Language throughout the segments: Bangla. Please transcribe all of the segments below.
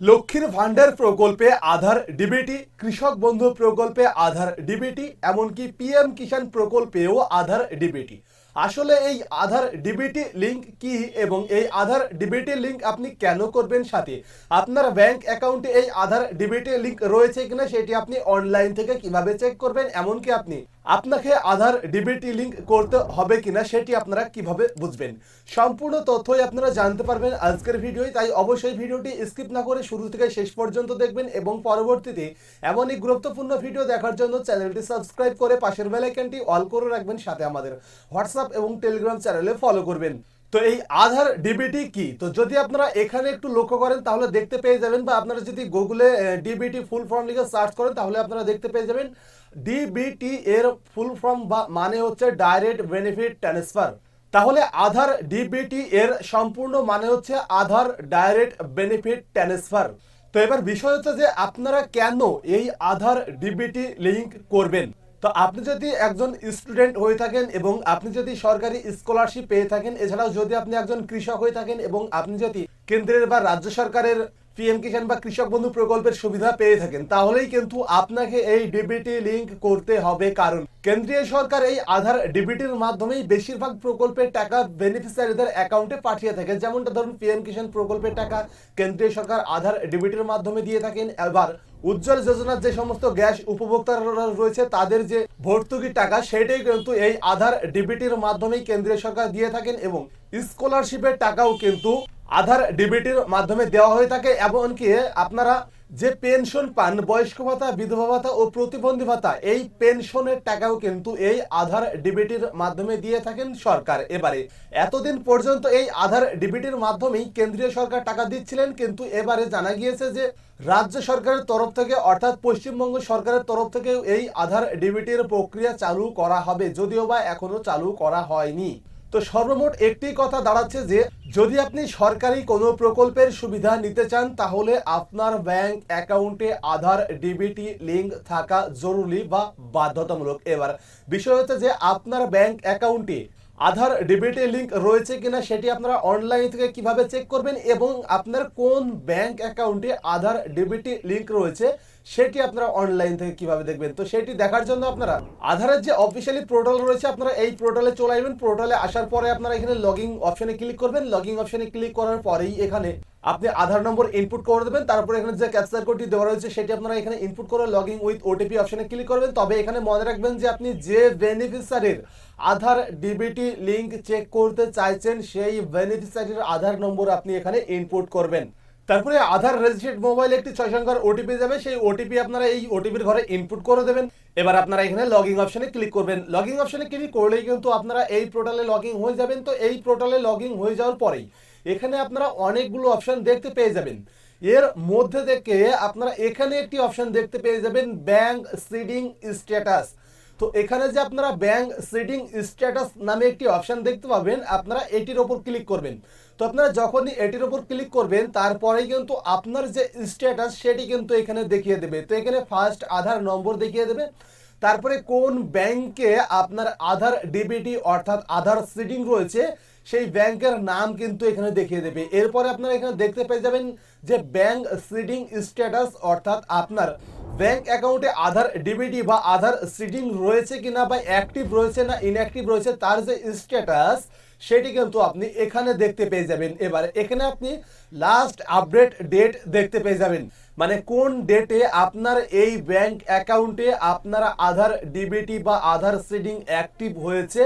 লক্ষ্মীর ভান্ডার প্রকল্পে আধার ডিবিটি, কৃষক বন্ধু প্রকল্পে আধার ডিবিটি, এমনকি পিএম কিষাণ প্রকল্পেও আধার ডিবিটি। আসলে এই আধার ডিবিটি লিংক কি এবং এই আধার ডিবিটি লিংক আপনি কেন করবেন সাথে? আপনার ব্যাংক অ্যাকাউন্টে এই আধার ডিবিটি লিংক রয়েছে কিনা সেটি আপনি অনলাইন থেকে কীভাবে চেক করবেন, এমনকি আপনি আপনাকে আধার ডিবিটি লিঙ্ক করতে হবে কিনা সেটি আপনারা কীভাবে বুঝবেন? সম্পূর্ণ তথ্যই আপনারা জানতে পারবেন আজকের ভিডিওয়, তাই অবশ্যই ভিডিওটি স্কিপ না করে শুরু থেকে শেষ পর্যন্ত দেখবেন এবং পরবর্তীতে এমনই গুরুত্বপূর্ণ ভিডিও দেখার জন্য চ্যানেলটি সাবস্ক্রাইব করে পাশের বেলাইকানটি অল করে রাখবেন, সাথে আমাদের হোয়াটসঅ্যাপ এবং টেলিগ্রাম চ্যানেলে ফলো করবেন। তো এই আধার ডিবিটি কি? তো যদি আপনারা এখানে একটু লক্ষ্য করেন, তাহলে দেখতে পেয়ে যাবেন বা আপনারা যদি গুগলে ডিবিটি ফুল ফর্ম লিখে সার্চ করেন, তাহলে আপনারা দেখতে পেয়ে যাবেন ডিবিটি এর ফুল ফর্ম বা মানে হচ্ছে ডাইরেক্ট বেনিফিট ট্রান্সফার তাহলে আধার ডিবিটি এর সম্পূর্ণ মানে হচ্ছে আধার ডাইরেক্ট বেনিফিট ট্রান্সফার তো এবার বিষয় হচ্ছে যে আপনারা কেন এই আধার ডিবিটি লিঙ্ক করবেন? তো আপনি যদি একজন স্টুডেন্ট হয়ে থাকেন এবং আপনি যদি সরকারি স্কলারশিপ পেয়ে থাকেন, এছাড়াও যদি আপনি একজন কৃষক হয়ে থাকেন এবং আপনি যদি কেন্দ্রের বা রাজ্য সরকারের পিএম কিষাণ বা কৃষক বন্ধু প্রকল্পের সুবিধা পেয়ে থাকেন, তাহলেই কিন্তু আপনাকে এই ডিবিটি লিংক করতে হবে। কারণ কেন্দ্রীয় সরকার এই আধার ডিবিটির মাধ্যমেই বেশিরভাগ প্রকল্পের টাকা বেনিফিসিয়ারিদের অ্যাকাউন্টে পাঠিয়ে থাকে যেমনটা ধরুন পিএম কিষাণ প্রকল্পের টাকা কেন্দ্রীয় সরকার আধার ডিবিটির মাধ্যমে দিয়ে থাকেন। এবার উজ্জ্বল যোজনার যে সমস্ত গ্যাস উপভোক্তারা রয়েছে, তাদের যে ভর্তুকি টাকা, সেটাই কিন্তু এই আধার ডিবিটির মাধ্যমেই কেন্দ্রীয় সরকার দিয়ে থাকেন এবং স্কলারশিপের টাকাও কিন্তু আধার ডিবিটির মাধ্যমে দেওয়া হয়ে থাকে। এমনকি আপনারা যে পেনশন পান, বয়স্ক ভাতা, বিধবা ভাতা ও প্রতিবন্ধী ভাতা, এই পেনশনের টাকাও কিন্তু এই আধার ডিবিটির মাধ্যমে দিয়ে থাকেন সরকার। এবারে এতদিন পর্যন্ত এই আধার ডিবিটির মাধ্যমেই কেন্দ্রীয় সরকার টাকা দিচ্ছিলেন, কিন্তু এবারে জানা গিয়েছে যে রাজ্য সরকারের তরফ থেকে, অর্থাৎ পশ্চিমবঙ্গ সরকারের তরফ থেকে এই আধার ডিবিটির প্রক্রিয়া চালু করা হবে, যদিও বা এখনও চালু করা হয়নি। তো সর্বমোট একটি কথা দাঁড়াচ্ছে যে, যদি আপনি সরকারি কোনো প্রকল্পের সুবিধা নিতে চান, তাহলে আপনার ব্যাংক অ্যাকাউন্টে আধার, ডিবিটি লিংক থাকা জরুরি বা বাধ্যতামূলক। এবার, বিষয় হচ্ছে যে, আপনার ব্যাংক অ্যাকাউন্টে আধার, ডিবিটি, লিঙ্ক রয়েছে কিনা, সেটি আপনারা অনলাইন থেকে কীভাবে চেক করবেন এবং আপনার কোন ব্যাংক অ্যাকাউন্টে আধার, ডিবিটি লিংক রয়েছে সেটি আপনারা অনলাইন থেকে কীভাবে দেখবেন? তো সেটি দেখার জন্য আপনারা আধারের যে অফিসিয়ালি পোর্টাল রয়েছে, আপনারা এই পোর্টালে চলে আসবেন। পোর্টালে আসার পরে আপনারা এখানে লগইন অপশনে ক্লিক করবেন। লগইন অপশনে ক্লিক করার পরেই এখানে আপনি আধার নম্বর ইনপুট করে দেবেন। তারপরে এখানে যে ক্যাপচার কোডটি দেওয়া রয়েছে, সেটি আপনারা এখানে ইনপুট করে লগইন উইথ ওটিপি অপশনে ক্লিক করবেন। তবে এখানে মনে রাখবেন যে আপনি যে বেনিফিশিয়ারির আধার ডিবিটি লিংক চেক করতে চাইছেন, সেই বেনিফিশিয়ারির আধার নম্বর আপনি এখানে ইনপুট করবেন। তারপরে আধার রেজিস্ট্রেড মোবাইল একটি ছয় সংখ্যার ওটিপি যাবে, সেই ওটিপি আপনারা এই ওটিপির ঘরে ইনপুট করে দেবেন। এবার আপনারা এখানে লগইন অপশনে ক্লিক করবেন। লগইন অপশনে ক্লিক করলেই কিন্তু আপনারা এই পোর্টালে লগইন হয়ে যাবেন। তো এই পোর্টালে লগইন হয়ে যাওয়ার পরেই এখানে আপনারা অনেকগুলো অপশন দেখতে পেয়ে যাবেন। এর মধ্যে থেকে আপনারা এখানে একটি অপশন দেখতে পেয়ে যাবেন ব্যাংক সিডিং স্ট্যাটাস তো এখানে যে আপনারা ব্যাংক সিটিং স্ট্যাটাস নামে একটি অপশন দেখতে পাবেন, আপনারা এটির ওপর ক্লিক করবেন। তো আপনারা যখনই এটির ওপর ক্লিক করবেন, তারপরেই কিন্তু আপনার যে স্ট্যাটাস সেটি কিন্তু এখানে দেখিয়ে দেবে। তো এখানে ফার্স্ট আধার নম্বর দেখিয়ে দেবে। তারপরে কোন ব্যাংকে আপনার আধার ডিবিটি অর্থাৎ আধার সিটিং রয়েছে সেই ব্যাংকের নাম কিন্তু এখানে দেখিয়ে দেবে। এরপরে আপনারা এখানে দেখতে পেয়ে যাবেন যে ব্যাংক সিডিং স্ট্যাটাস, অর্থাৎ আপনার ব্যাংক অ্যাকাউন্টে আধার ডিবিটি বা আধার সিডিং রয়েছে কিনা বা অ্যাক্টিভ রয়েছে না ইনঅ্যাক্টিভ রয়েছে, তার যে স্ট্যাটাস, সেটি কিন্তু আপনি এখানে দেখতে পেয়ে যাবেন। এবার এখানে আপনি লাস্ট আপডেট ডেট দেখতে পেয়ে যাবেন। মানে কোন ডেটে আপনার এই ব্যাংক অ্যাকাউন্টে আপনার আধার ডিবিটি বা আধার সিডিং অ্যাক্টিভ হয়েছে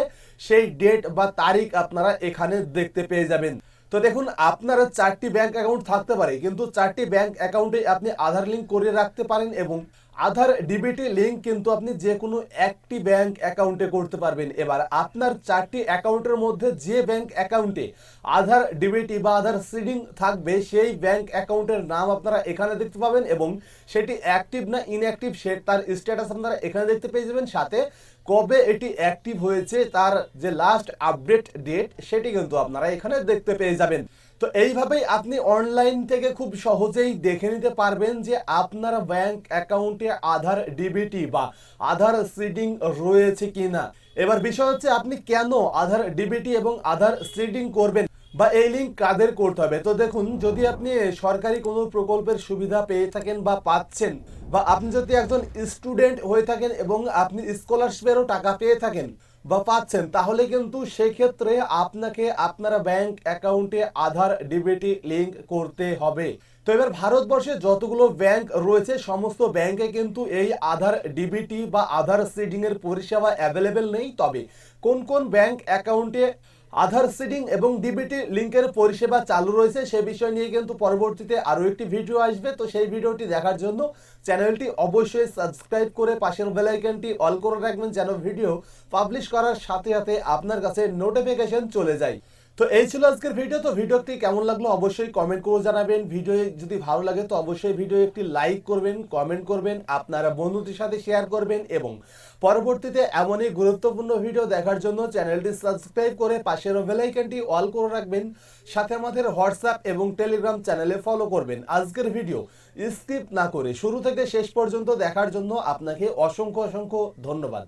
সেই ডেট বা তারিখ আপনারা এখানে দেখতে পেয়ে যাবেন। তো দেখুন আপনার চারটি ব্যাংক অ্যাকাউন্ট থাকতে পারে, কিন্তু চারটি ব্যাংক অ্যাকাউন্টে আপনি আধার লিঙ্ক করে রাখতে পারেন এবং আধার ডিবিটি লিঙ্ক কিন্তু আপনি যে কোনো একটি ব্যাংক অ্যাকাউন্টে করতে পারবেন। এবার আপনার চারটি অ্যাকাউন্টের মধ্যে যে ব্যাংক অ্যাকাউন্টে আধার ডিবিটি বা আধার সিডিং থাকবে, সেই ব্যাংক অ্যাকাউন্টের নাম আপনারা এখানে দেখতে পাবেন এবং সেটি অ্যাক্টিভ না ইনঅ্যাক্টিভ সে তার স্ট্যাটাস আপনারা এখানে দেখতে পেয়ে যাবেন। সাথে কবে এটি অ্যাক্টিভ হয়েছে, তার যে লাস্ট আপডেট ডেট সেটি কিন্তু আপনারা এখানে দেখতে পেয়ে যাবেন। তো এইভাবেই আপনি অনলাইন থেকে খুব সহজেই দেখে নিতে পারবেন যে আপনার ব্যাংক অ্যাকাউন্টে আধার ডিবিটি বা আধার সিডিং রয়েছে কিনা। এবার বিষয় হচ্ছে আপনি কেন আধার ডিবিটি এবং আধার সিডিং করবেন? বা এই লিঙ্ক কাদের করতে হবে? তো দেখুন, যদি আপনি সরকারি কোনো প্রকল্পের সুবিধা পেয়ে থাকেন বা পাচ্ছেন, বা আপনি যদি একজন স্টুডেন্ট হয়ে থাকেন এবং আপনি স্কলারশিপেরও টাকা পেয়ে থাকেন বা পাচ্ছেন, তাহলে কিন্তু সেক্ষেত্রে আপনাকে আপনার ব্যাংক অ্যাকাউন্টে আধার ডিবিটি লিঙ্ক করতে হবে। তো এবার ভারতবর্ষে যতগুলো ব্যাংক রয়েছে, সমস্ত ব্যাংকে কিন্তু এই আধার ডিবিটি বা আধার সিডিং এর পরিষেবা অ্যাভেলেবেল নেই। তবে কোন কোন ব্যাংক অ্যাকাউন্টে আধার সিডিং এবং ডিবিটি লিঙ্কের পরিষেবা চালু রয়েছে, সে বিষয় নিয়ে কিন্তু পরবর্তীতে আরও একটি ভিডিও আসবে। তো সেই ভিডিওটি দেখার জন্য চ্যানেলটি অবশ্যই সাবস্ক্রাইব করে পাশের বেলাইকনটি অল করে রাখবেন, যেন ভিডিও পাবলিশ করার সাথে সাথে আপনার কাছে নোটিফিকেশন চলে যায়। তো এই ছিল আজকের ভিডিও তো ভিডিওটি কেমন লাগল অবশ্যই কমেন্ট করে জানাবেন। ভিডিও যদি ভালো লাগে তো অবশ্যই ভিডিও একটি লাইক করবেন কমেন্ট করবেন, আপনারা বন্ধুদের সাথে শেয়ার করবেন এবং পরবর্তীতে এমনই গুরুত্বপূর্ণ ভিডিও দেখার জন্য চ্যানেলটি সাবস্ক্রাইব করে পাশের বেলাইকনটি অল করে রাখবেন। সাথে আমাদের হোয়াটসঅ্যাপ এবং টেলিগ্রাম চ্যানেলে ফলো করবেন। আজকের ভিডিও স্কিপ না করে শুরু থেকে শেষ পর্যন্ত দেখার জন্য আপনাকে অসংখ্য অসংখ্য ধন্যবাদ।